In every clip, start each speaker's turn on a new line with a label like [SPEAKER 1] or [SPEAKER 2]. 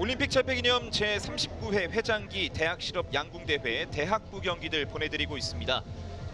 [SPEAKER 1] 올림픽 철폐 기념 제39회 회장기 대학 실업 양궁대회 대학부 경기들 보내드리고 있습니다.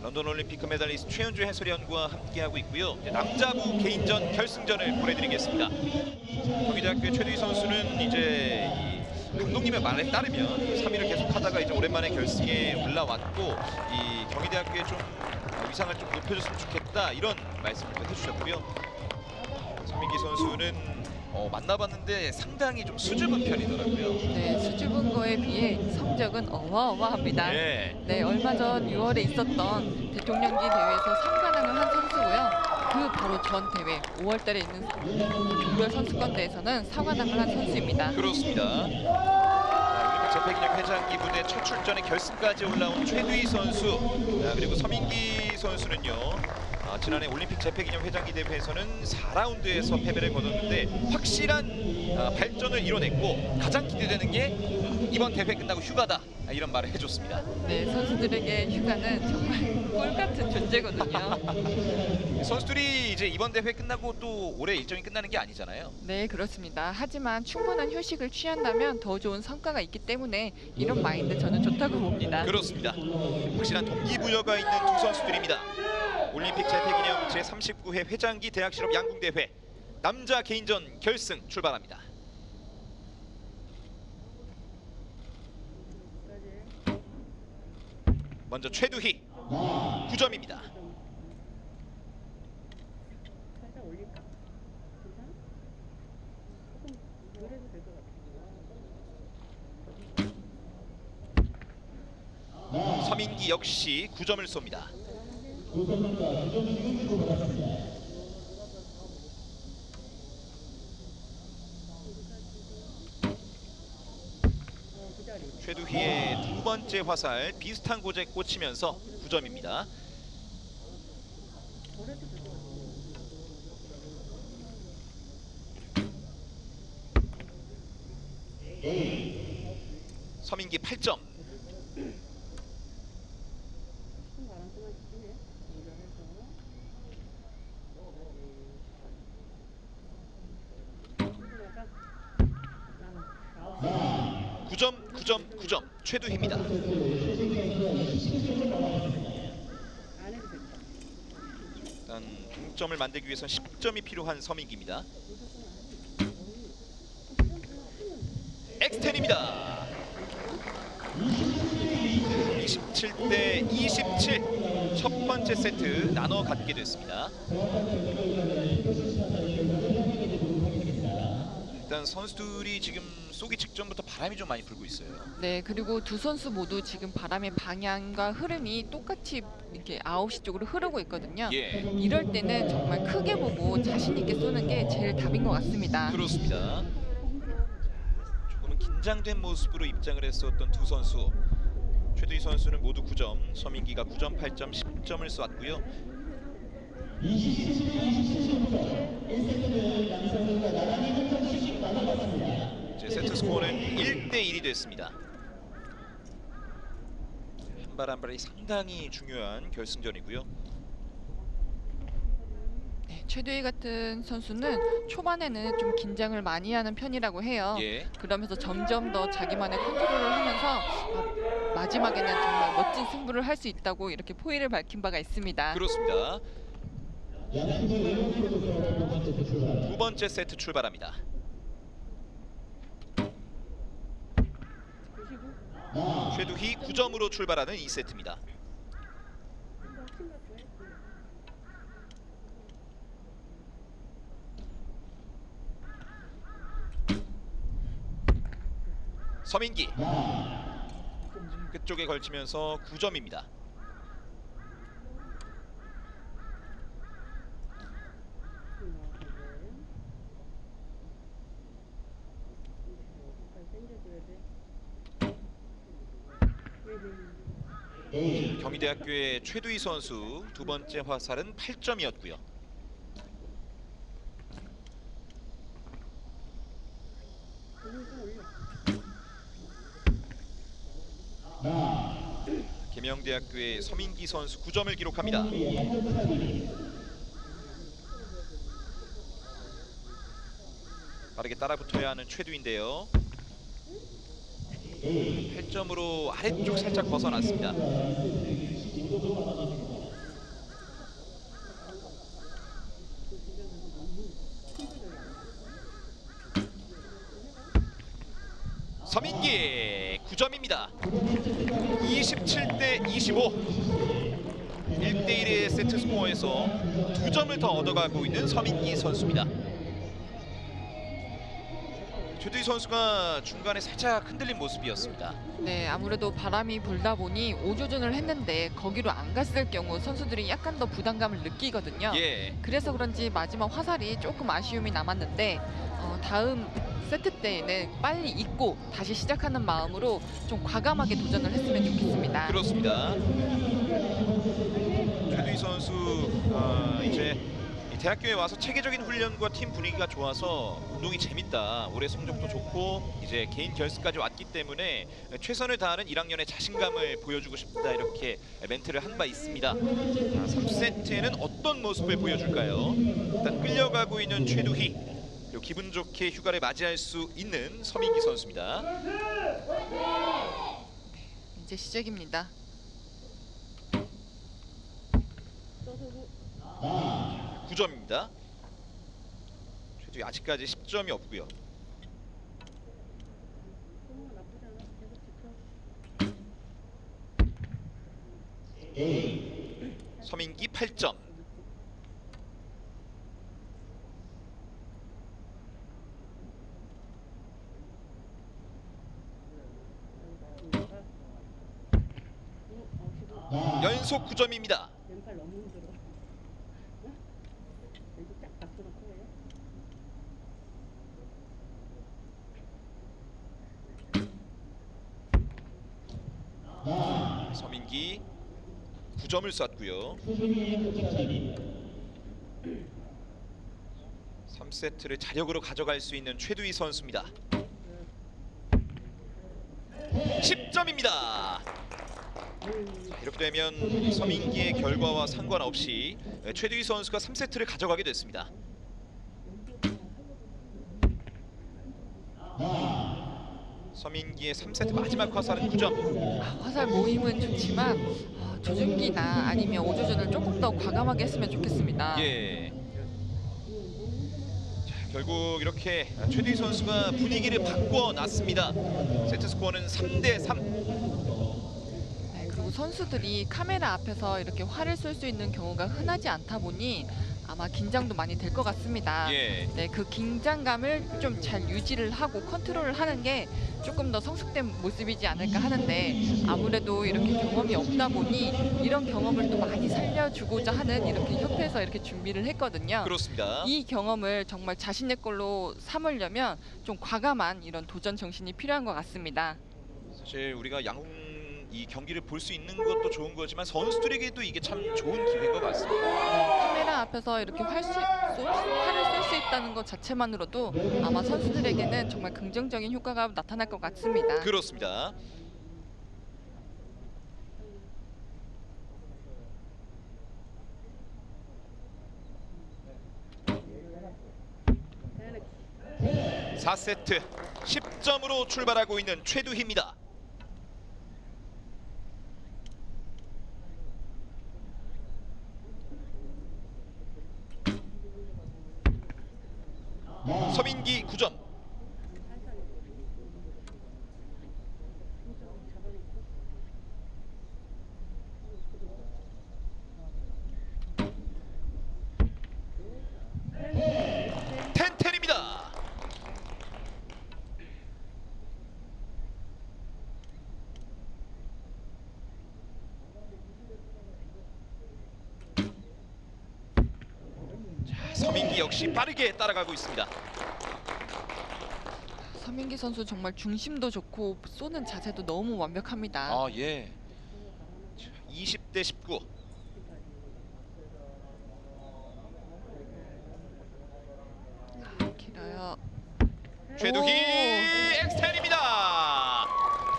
[SPEAKER 1] 런던 올림픽 금메달리스트 최현주 해설위원과 함께하고 있고요. 남자부 개인전 결승전을 보내드리겠습니다. 경기대학교의 최두희 선수는 이제 이 감독님의 말에 따르면 3위를 계속하다가 이제 오랜만에 결승에 올라왔고 이 경기대학교에 좀 위상을 좀 높여줬으면 좋겠다 이런 말씀을 해주셨고요. 서민기 선수는 어, 만나봤는데 상당히 좀 수줍은 편이더라고요.
[SPEAKER 2] 네, 수줍은 거에 비해 성적은 어마어마합니다.
[SPEAKER 1] 네.
[SPEAKER 2] 네, 얼마 전 6월에 있었던 대통령기 대회에서 3관왕을 한 선수고요. 그 바로 전 대회 5월 달에 있는 종별 선수권 대회에서는 4관왕을 한 선수입니다.
[SPEAKER 1] 그렇습니다. 자, 올림픽 재패기념 회장기 무대 첫 출전에 결승까지 올라온 최두희 선수 자, 그리고 서민기 선수는요. 아, 지난해 올림픽 재패기념 회장기 대회에서는 4라운드에서 패배를 거뒀는데 확실한 아, 발전을 이뤄냈고 가장 기대되는 게 이번 대회 끝나고 휴가다. 아, 이런 말을 해줬습니다.
[SPEAKER 2] 네, 선수들에게 휴가는 정말 꿀 같은 존재거든요.
[SPEAKER 1] 선수들이 이제 이번 대회 끝나고 또 올해 일정이 끝나는 게 아니잖아요.
[SPEAKER 2] 네, 그렇습니다. 하지만 충분한 휴식을 취한다면 더 좋은 성과가 있기 때문에 이런 마인드 저는 좋다고 봅니다.
[SPEAKER 1] 그렇습니다. 확실한 동기부여가 있는 두 선수들입니다. 올림픽 재패기념 제39회 회장기 대학 실업 양궁대회 남자 개인전 결승 출발합니다. 먼저 최두희 9점입니다.
[SPEAKER 3] 살짝 올릴까? 괜찮아? 조금 그래도 될것 같아.
[SPEAKER 1] 서민기 역시 9점을 쏩니다. 최두희의 두 번째 화살 비슷한 곳에 꽂히면서 9점입니다.
[SPEAKER 3] 그래도 될것 같아.
[SPEAKER 1] 서민기 8점.
[SPEAKER 3] 조금 바람만 치네. 연결해서. 조금 약간 나는 아홉
[SPEAKER 1] 9점, 9점, 9점. 최두희입니다. 일단 동점을 만들기 위해선 10점이 필요한 서민기입니다. 엑스텐입니다. 27대 27. 첫 번째 세트 나눠 갖게 됐습니다. 일단 선수들이 지금 쏘기 직전부터 바람이 좀 많이 불고 있어요.
[SPEAKER 2] 네, 그리고 두 선수 모두 지금 바람의 방향과 흐름이 똑같이 이렇게 9시 쪽으로 흐르고 있거든요.
[SPEAKER 1] 예,
[SPEAKER 2] 이럴 때는 정말 크게 보고 자신 있게 쏘는 게 제일 답인 것 같습니다.
[SPEAKER 1] 그렇습니다. 자, 조금은 긴장된 모습으로 입장을 했었던 두 선수. 최두희 선수는 모두 9점, 서민기가 9점, 8점, 10점을 쏘았고요. 이 제 세트 스코어는 1대 1이 됐습니다. 한 발 한 발이 상당히 중요한 결승전이고요.
[SPEAKER 2] 네, 최두희 같은 선수는 초반에는 좀 긴장을 많이 하는 편이라고 해요.
[SPEAKER 1] 예.
[SPEAKER 2] 그러면서 점점 더 자기만의 컨트롤을 하면서 어, 마지막에는 정말 멋진 승부를 할 수 있다고 이렇게 포위를 밝힌 바가 있습니다.
[SPEAKER 1] 그렇습니다. 두 번째 세트 출발합니다.
[SPEAKER 3] 보시고
[SPEAKER 1] 최두희 9점으로 출발하는 2세트입니다.
[SPEAKER 3] 좀더 심각해.
[SPEAKER 1] 서민기 끝쪽에 걸치면서 9점입니다. 경희대학교의 최두희 선수 두 번째 화살은 8점이었고요. 계명대학교의 서민기 선수 9점을 기록합니다. 빠르게 따라붙어야 하는 최두인데요. 8점으로 아래쪽 살짝 벗어났습니다. 서민기 9점입니다. 27대 25. 1대1의 세트 스코어에서 2점을 더 얻어가고 있는 서민기 선수입니다. 조두희 선수가 중간에 살짝 흔들린 모습이었습니다.
[SPEAKER 2] 네, 아무래도 바람이 불다 보니 오조준을 했는데 거기로 안 갔을 경우 선수들이 약간 더 부담감을 느끼거든요.
[SPEAKER 1] 예.
[SPEAKER 2] 그래서 그런지 마지막 화살이 조금 아쉬움이 남았는데 어, 다음 세트 때에는 빨리 잊고 다시 시작하는 마음으로 좀 과감하게 도전을 했으면 좋겠습니다.
[SPEAKER 1] 그렇습니다. 최두희 선수 아, 이제 이 대학교에 와서 체계적인 훈련과 팀 분위기가 좋아서 운동이 재밌다. 올해 성적도 좋고 이제 개인 결승까지 왔기 때문에 최선을 다하는 1학년의 자신감을 보여주고 싶다 이렇게 멘트를 한 바 있습니다. 아, 3세트에는 어떤 모습을 보여줄까요? 일단 끌려가고 있는 최두희 그리고 기분 좋게 휴가를 맞이할 수 있는 서민기 선수입니다.
[SPEAKER 2] 이제 시작입니다.
[SPEAKER 3] 서서고
[SPEAKER 1] 9점입니다. 최두희 아직까지 10점이 없고요. 서민기 8점.
[SPEAKER 3] 어,
[SPEAKER 1] 연속 9점입니다.
[SPEAKER 3] 왼팔 너무 힘들어. 응? 왼쪽 쫙 받쳐놓고 해.
[SPEAKER 1] 서민기 9점을 쐈고요. 3세트를 자력으로 가져갈 수 있는 최두희 선수입니다. 10점입니다. 이렇게 되면 서민기의 결과와 상관없이 최두희 선수가 3세트를 가져가게 됐습니다. 서민기의 3세트 마지막 화살은 9점.
[SPEAKER 2] 아, 화살 모임은 좋지만 어, 조준기나 아니면 오조준을 조금 더 과감하게 했으면 좋겠습니다.
[SPEAKER 1] 예. 자, 결국 이렇게 최두희 선수가 분위기를 바꿔 놨습니다. 세트 스코어는 3대 3.
[SPEAKER 2] 네, 그리고 선수들이 카메라 앞에서 이렇게 화를 쏠수 있는 경우가 흔하지 않다 보니 아마 긴장도 많이 될 것 같습니다.
[SPEAKER 1] 예.
[SPEAKER 2] 네, 그 긴장감을 좀 잘 유지를 하고 컨트롤을 하는 게 조금 더 성숙된 모습이지 않을까 하는데 아무래도 이렇게 경험이 없다 보니 이런 경험을 또 많이 살려주고자 하는 이렇게 협회에서 이렇게 준비를 했거든요.
[SPEAKER 1] 그렇습니다.
[SPEAKER 2] 이 경험을 정말 자신의 걸로 삼으려면 좀 과감한 이런 도전 정신이 필요한 것 같습니다.
[SPEAKER 1] 사실 우리가 양궁 이 경기를 볼 수 있는 것도 좋은 거지만 선수들에게도 이게 참 좋은 기회인 것 같습니다.
[SPEAKER 2] 카메라 앞에서 이렇게 활 수, 쏘, 활을 쏠 수 있다는 것 자체만으로도 아마 선수들에게는 정말 긍정적인 효과가 나타날 것 같습니다.
[SPEAKER 1] 그렇습니다. 4세트 10점으로 출발하고 있는 최두희입니다. 서민기 9점.
[SPEAKER 3] 살살 손좀 잡아놓고
[SPEAKER 1] 텐텐입니다. 역시 빠르게 따라가고 있습니다.
[SPEAKER 2] 서민기 선수 정말 중심도 좋고 쏘는 자세도 너무 완벽합니다.
[SPEAKER 1] 아 예. 자, 20대 19.
[SPEAKER 2] 아, 길어요.
[SPEAKER 1] 최두희
[SPEAKER 2] 오.
[SPEAKER 1] 엑스텐입니다.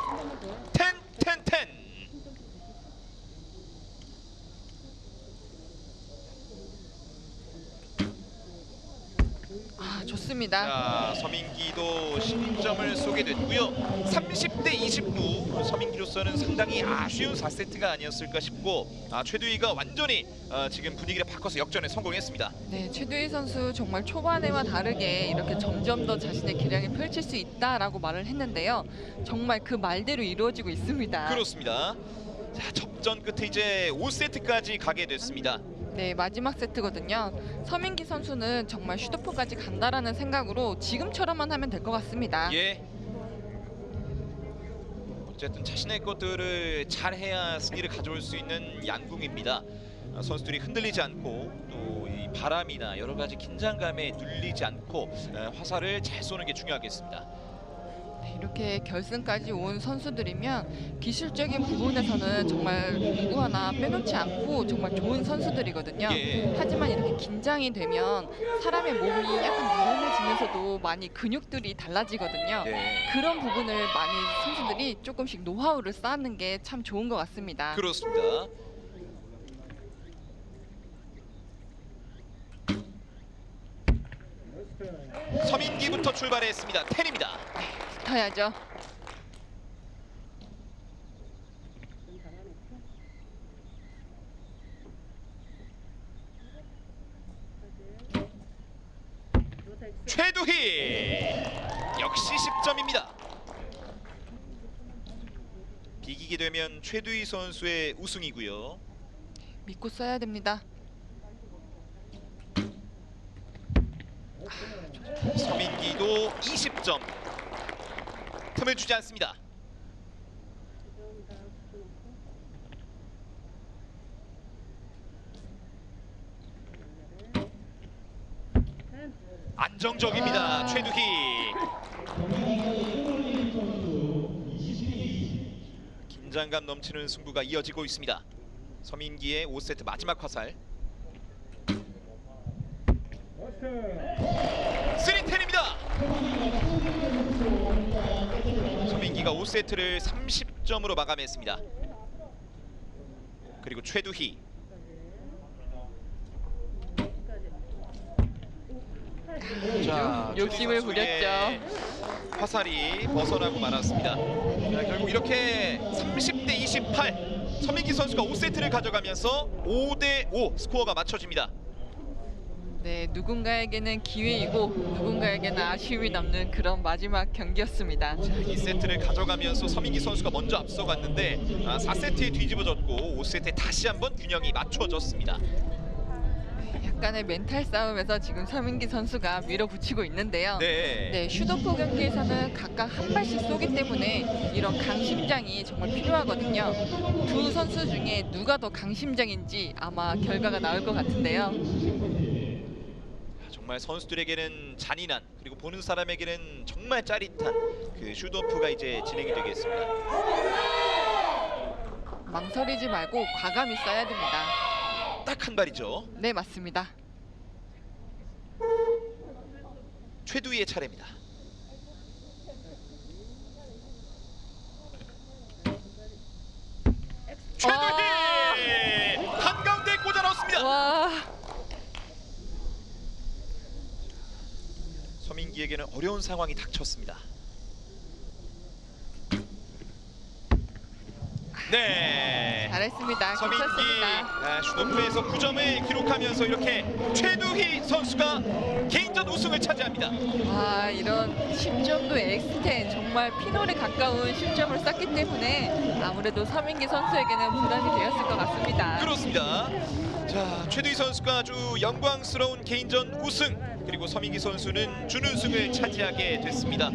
[SPEAKER 3] 한번만 더.
[SPEAKER 1] 텐텐텐.
[SPEAKER 2] 좋습니다.
[SPEAKER 1] 자, 서민기도 10점을 쏘게 됐고요. 30대 29 서민기로서는 상당히 아쉬운 4세트가 아니었을까 싶고 아, 최두희가 완전히 아, 지금 분위기를 바꿔서 역전에 성공했습니다.
[SPEAKER 2] 네, 최두희 선수 정말 초반에와 다르게 이렇게 점점 더 자신의 기량을 펼칠 수 있다라고 말을 했는데요. 정말 그 말대로 이루어지고 있습니다.
[SPEAKER 1] 그렇습니다. 자, 접전 끝에 이제 5세트까지 가게 됐습니다.
[SPEAKER 2] 네, 마지막 세트거든요. 서민기 선수는 정말 슈터포까지 간다라는 생각으로 지금처럼만 하면 될 것 같습니다.
[SPEAKER 1] 예. 어쨌든 자신의 것들을 잘해야 승리를 가져올 수 있는 양궁입니다. 아, 선수들이 흔들리지 않고 또이 바람이나 여러 가지 긴장감에 눌리지 않고 에, 화살을 잘 쏘는 게 중요하겠습니다.
[SPEAKER 2] 네, 이렇게 결승까지 온 선수들이면 기술적인 부분에서는 정말 누구 하나 빼놓지 않고 정말 좋은 선수들이거든요.
[SPEAKER 1] 예.
[SPEAKER 2] 하지만 이렇게 긴장이 되면 사람의 몸이 약간 유연해지면서도 많이 근육들이 달라지거든요.
[SPEAKER 1] 네.
[SPEAKER 2] 그런 부분을 많이 선수들이 조금씩 노하우를 쌓는 게 참 좋은 것 같습니다.
[SPEAKER 1] 그렇습니다. 서민기부터 출발했습니다. 텐입니다.
[SPEAKER 2] 붙어야죠.
[SPEAKER 1] 최두희 역시 10점입니다. 비기게 되면 최두희 선수의 우승이고요.
[SPEAKER 2] 믿고 써야 됩니다.
[SPEAKER 1] 서민기도 20점. 틈을 주지 않습니다. 안정적입니다.
[SPEAKER 2] 아.
[SPEAKER 1] 최두희. 긴장감 넘치는 승부가 이어지고 있습니다. 서민기의 5세트 마지막 화살. 3텐입니다. 서민기가 5세트를 30점으로 마감했습니다. 그리고 최두희 자,
[SPEAKER 2] 욕심을
[SPEAKER 1] 선수의 화살이 벗어나고 말았습니다. 자, 결국 이렇게 30대 28 서민기 선수가 5세트를 가져가면서 5대 5 스코어가 맞춰집니다.
[SPEAKER 2] 네, 누군가에게는 기회이고 누군가에게는 아쉬움이 남는 그런 마지막 경기였습니다.
[SPEAKER 1] 2세트를 가져가면서 서민기 선수가 먼저 앞서갔는데 아, 4세트에 뒤집어졌고 5세트에 다시 한번 균형이 맞춰졌습니다.
[SPEAKER 2] 약간의 멘탈 싸움에서 지금 서민기 선수가 밀어붙이고 있는데요.
[SPEAKER 1] 네.
[SPEAKER 2] 네, 슈도포 경기에서는 각각 한 발씩 쏘기 때문에 이런 강심장이 정말 필요하거든요. 두 선수 중에 누가 더 강심장인지 아마 결과가 나올 것 같은데요.
[SPEAKER 1] 정말 선수들에게는 잔인한 그리고 보는 사람에게는 정말 짜릿한 그 슈도프가 이제 진행이 되겠습니다.
[SPEAKER 2] 망설이지 말고 과감히 쏴야 됩니다.
[SPEAKER 1] 딱 한 발이죠.
[SPEAKER 2] 네, 맞습니다.
[SPEAKER 1] 최두희의 차례입니다. 최두희 한가운데 꽂아 넣습니다.
[SPEAKER 2] 와,
[SPEAKER 1] 서민기에게는 어려운 상황이 닥쳤습니다. 네.
[SPEAKER 2] 잘했습니다.
[SPEAKER 1] 서민기. 아, 슈도프에서 9점을 기록하면서 이렇게 최두희 선수가 개인전 우승을 차지합니다.
[SPEAKER 2] 와, 이런 10점도 엑스텐 정말 피놀에 가까운 10점을 쐈기 때문에 아무래도 서민기 선수에게는 부담이 되었을 것 같습니다.
[SPEAKER 1] 그렇습니다. 자, 최두희 선수가 아주 영광스러운 개인전 우승 그리고 서민기 선수는 준우승을 차지하게 됐습니다.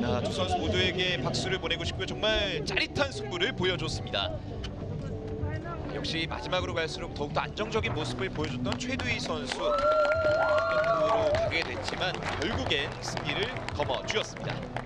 [SPEAKER 1] 자, 두 선수 모두에게 박수를 보내고 싶고요. 정말 짜릿한 승부를 보여줬습니다. 역시 마지막으로 갈수록 더욱더 안정적인 모습을 보여줬던 최두희 선수 으로 가게 됐지만 결국엔 승리를 거머쥐었습니다.